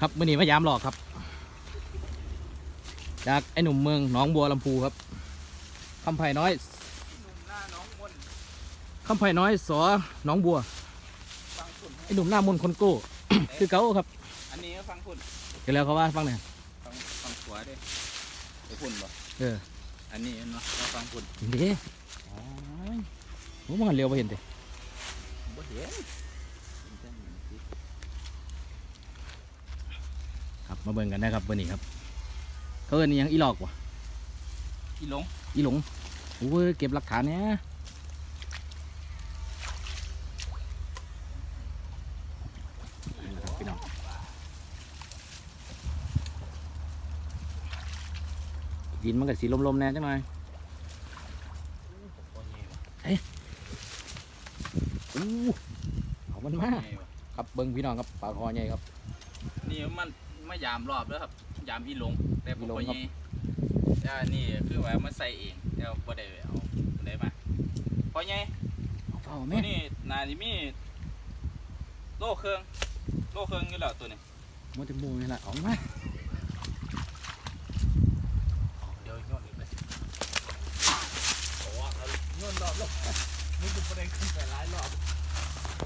ครับมื่อนี้พยายามหลอกครับ จากไอ้หนุ่มเมืองหนองบัวลำพูครับคำไผ่น้อยหนุ่มหน้าน้องมนคำไผ่น้อยสอหนองบัวฟังฝุ่นไอ้หนุ่มหน้ามนต์คนโก้คือเก้าครับ อันนี้ก็ฟังฝุ่นเดี๋ยวแล้วเขาว่าฟังหน่อยฟังฟังขวาด้วยไอ้ฝุ่นบ่เอออันนี้เนาะเราฟังฝุ่นเด้อ๋อโอ้มันเร็วไปเห็นเด้บ่เห็น ครับ มาเบิ่งกันนะครับวันนี้ครับเขาเอิ้นอิหยังอีหลอกวะอีหลงอีหลงโอ้ยเก็บหลักฐานเนี้ยพี่น้องดินมันก็สีลมๆแน่จังหน่อยอู้เอามันมาครับเบิ่งพี่น้องครับปลาคอใหญ่ครับ นี่มัน ไม่ยามรอบแล้วครับ ยามอีหลง แต่อีบ่หลงค่อยครับใหญ่แต่อันนี่คือว่ามันใส่เองแต่ว่าบ่ได้เอาบ่ได้มาพอใหญ่เอาตัแม่วนี้น่าสิมีโลเครื่องโลเครื่องอยู่แล้วตัวนี้มันจะมูนี่แหละเอามาเดี๋ยวย้อนอีกเลยโอ้เอาย้อนรอบลงนี่จะบ่ได้ขึ้นไปหลายรอบ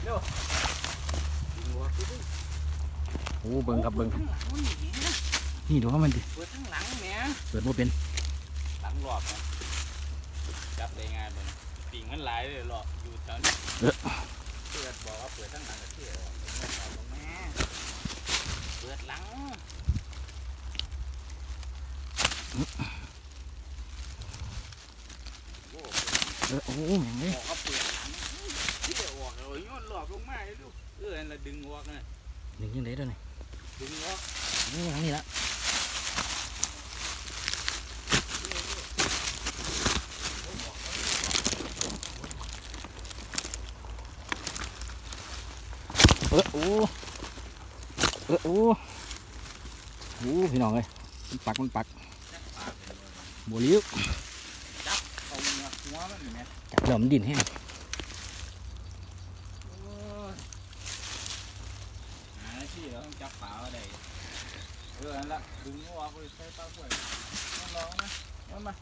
เร็วดึงหัวปุ๊บ โอ้เบิ่งครับเบิ่งข้างหลังมันหนีนะนี่ดูว่ามันดิเปิดข้างหลังเนี่ยเปิดโมเป็นหลังหลอกนะจับได้ง่ายเลยปิ่งมันหลายเลยหลอกอยู่ตอนนี้เออเปิดบอกว่าเปิดข้างหลังกับเที่ยวเปิดลงมาเปิดหลังโอ้เออโอ้แม่งเลยบอกว่าเปิดหลังเที่ยวออกเลยย้อนหลอกลงมาเลยดูเอออันละดึงออกนะ หนึ่งยังไงด้วยนี่ดึงออกโอ้ทางนี้ละเออโอ้ จับปลาอะไรเอออันละดึงออกไปใส่ปลาป่วยมันลองนะมันมา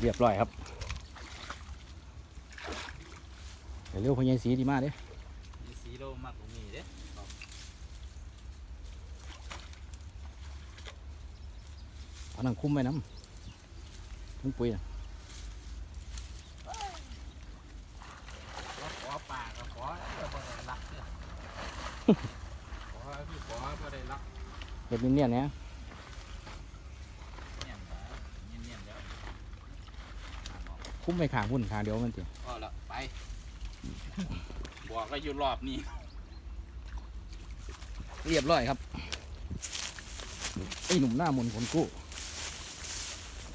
เรียบร้อยครับเดี๋ยวเร็วพญายสีดีมากเด้มีสีโลมากกว่านี้เด้เอาหนังคุ้มไว้น้ำทุ่งปุ๋ยน่ะ ขอปลาก็ขอเออบ่ได้รักเด้อ ขอพี่ขอบ่ได้รักเห็ดเนียนๆเนี่ยเนี่ยนะเนียนๆแล้วคุ้มไปขางหุ่นขางเดียวมันสิก็ละไป บอกก็อยู่รอบนี้เรียบร้อยครับไอ้หนุ่มหน้ามนต์ขนกู้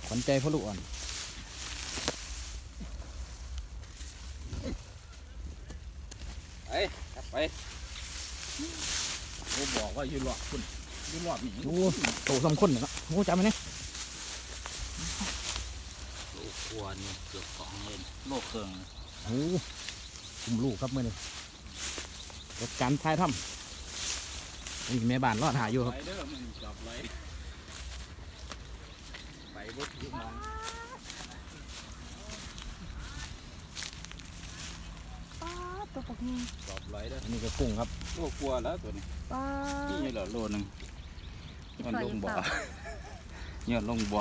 ขวัญใจพ่อลูกอ่อนไปกลับไป โอ้บอกว่าอยู่รอบคุณอยู่รอบนี้โอ้โตสำคนเนาะโอ้จำไหมเนี่ยโลกครัวเนี่ยเกือบสองเลยโลกเครื่องโอ้คุมลูกครับเมื่อนี้รถการท้ายถ้ำนี่แม่บ้านรอดหาอยู่ครับ ไปเด้อมันจอบเลยไปบดที่มอง ป้าดตัว ปกนี้จอบเลยเด้ออันนี้ก็กุ้งครับโลกครัวแล้วตัวนี้ป้าดนี่เหรอโลหนึงอีกมันฝ่ายลอีงกบ่อเปล่าเนี่ยลงบ่อ